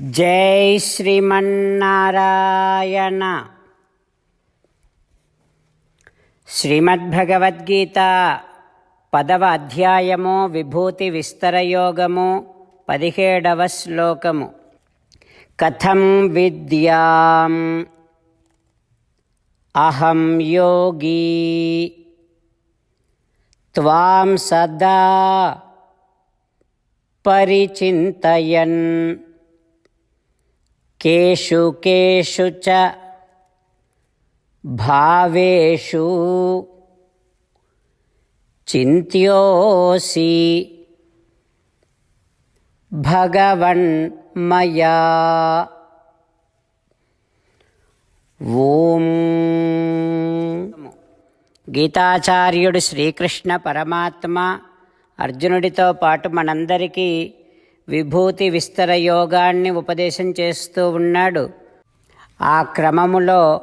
జై శ్రీమన్నారాయణ. శ్రీమద్భగవద్గీత పదవ అధ్యాయము విభూతి విస్తరయోగము పదిహేడవ శ్లోకము. కథం విద్యాం అహం యోగీ త్వాం సదా పరిచింతయన్. కేషు కేషు చ భావేషు చింత్యోసి భగవన్ మయా ఓం గీతాచార్యుడు శ్రీకృష్ణ పరమాత్మ అర్జునుడితో పాటు మనందరికీ విభూతి విస్తర యోగాన్ని ఉపదేశం చేస్తూ ఉన్నాడు. ఆ క్రమములో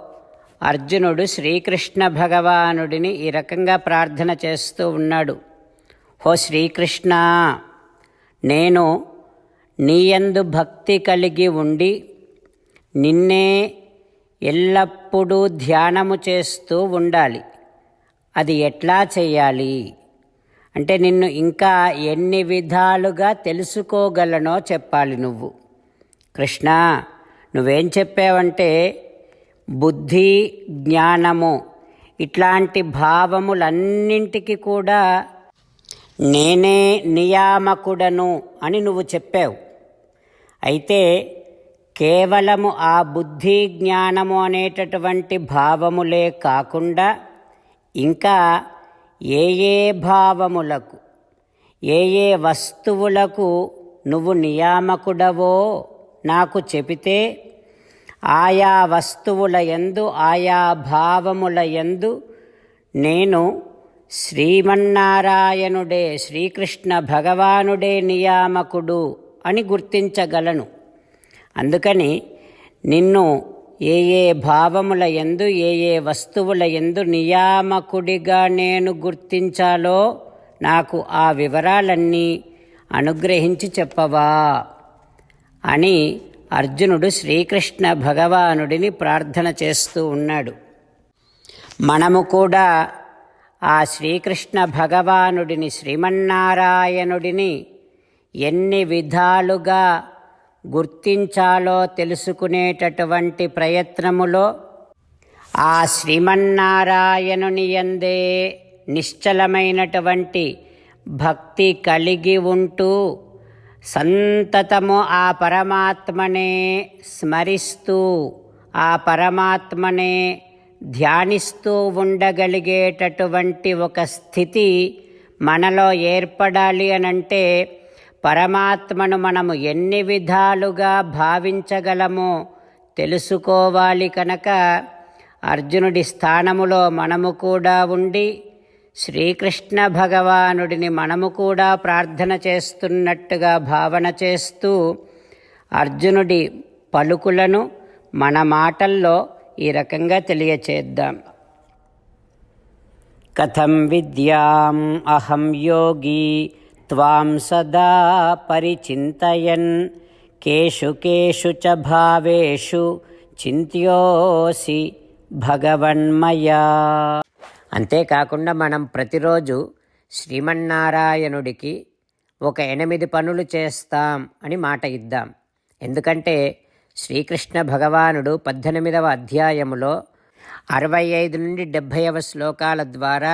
అర్జునుడు శ్రీకృష్ణ భగవానుడిని ఈ రకంగా ప్రార్థన చేస్తూ ఉన్నాడు. హో శ్రీకృష్ణ నేను నీయందు భక్తి కలిగి ఉండి నిన్నే ఎల్లప్పుడూ ధ్యానము చేస్తూ ఉండాలి. అది ఎట్లా చేయాలి? అంటే నిన్ను ఇంకా ఎన్ని విధాలుగా తెలుసుకోగలనో చెప్పాలి నువ్వు. కృష్ణ నువ్వేం చెప్పావంటే బుద్ధి జ్ఞానము ఇట్లాంటి భావములన్నింటికి కూడా నేనే నియామకుడను అని నువ్వు చెప్పావు. అయితే కేవలము ఆ బుద్ధి జ్ఞానము అనేటటువంటి భావములే కాకుండా ఇంకా ఏ ఏ భావములకు ఏ ఏ వస్తువులకు నువ్వు నియామకుడవో నాకు చెబితే ఆయా వస్తువుల యందు ఆయా భావముల యందు నేను శ్రీమన్నారాయణుడే శ్రీకృష్ణ భగవానుడే నియామకుడు అని గుర్తించగలను. అందుకని నిన్ను ఏ ఏ భావముల ఎందు ఏ ఏ వస్తువుల ఎందు నియామకుడిగా నేను గుర్తించాలో నాకు ఆ వివరాలన్నీ అనుగ్రహించి చెప్పవా అని అర్జునుడు శ్రీకృష్ణ భగవానుడిని ప్రార్థన చేస్తూ ఉన్నాడు. మనము కూడా ఆ శ్రీకృష్ణ భగవానుడిని శ్రీమన్నారాయణుడిని ఎన్ని విధాలుగా గుర్తించాలో తెలుసుకునేటటువంటి ప్రయత్నములో ఆ శ్రీమన్నారాయణుని ఎందే నిశ్చలమైనటువంటి భక్తి కలిగి ఉంటూ సంతతము ఆ పరమాత్మనే స్మరిస్తూ ఆ పరమాత్మనే ధ్యానిస్తూ ఉండగలిగేటటువంటి ఒక స్థితి మనలో ఏర్పడాలి అనంటే పరమాత్మను మనము ఎన్ని విధాలుగా భావించగలమో తెలుసుకోవాలి కనుక అర్జునుడి స్థానములో మనము కూడా ఉండి శ్రీకృష్ణ భగవానుడిని మనము కూడా ప్రార్థన చేస్తున్నట్టుగా భావన చేస్తూ అర్జునుడి పలుకులను మన మాటల్లో ఈ రకంగా తెలియచేద్దాం. కథం విద్యాం అహం యోగి త్వాం సదా పరిచింతయన్ కేషు కేషు చ భావేషు చింత్యోసి భగవన్మయా అంతేకాకుండా మనం ప్రతిరోజు శ్రీమన్నారాయణుడికి ఒక ఎనిమిది పనులు చేస్తాం అని మాట ఇద్దాం. ఎందుకంటే శ్రీకృష్ణ భగవానుడు పద్దెనిమిదవ అధ్యాయములో అరవై ఐదు నుండి డెబ్భైవ శ్లోకాల ద్వారా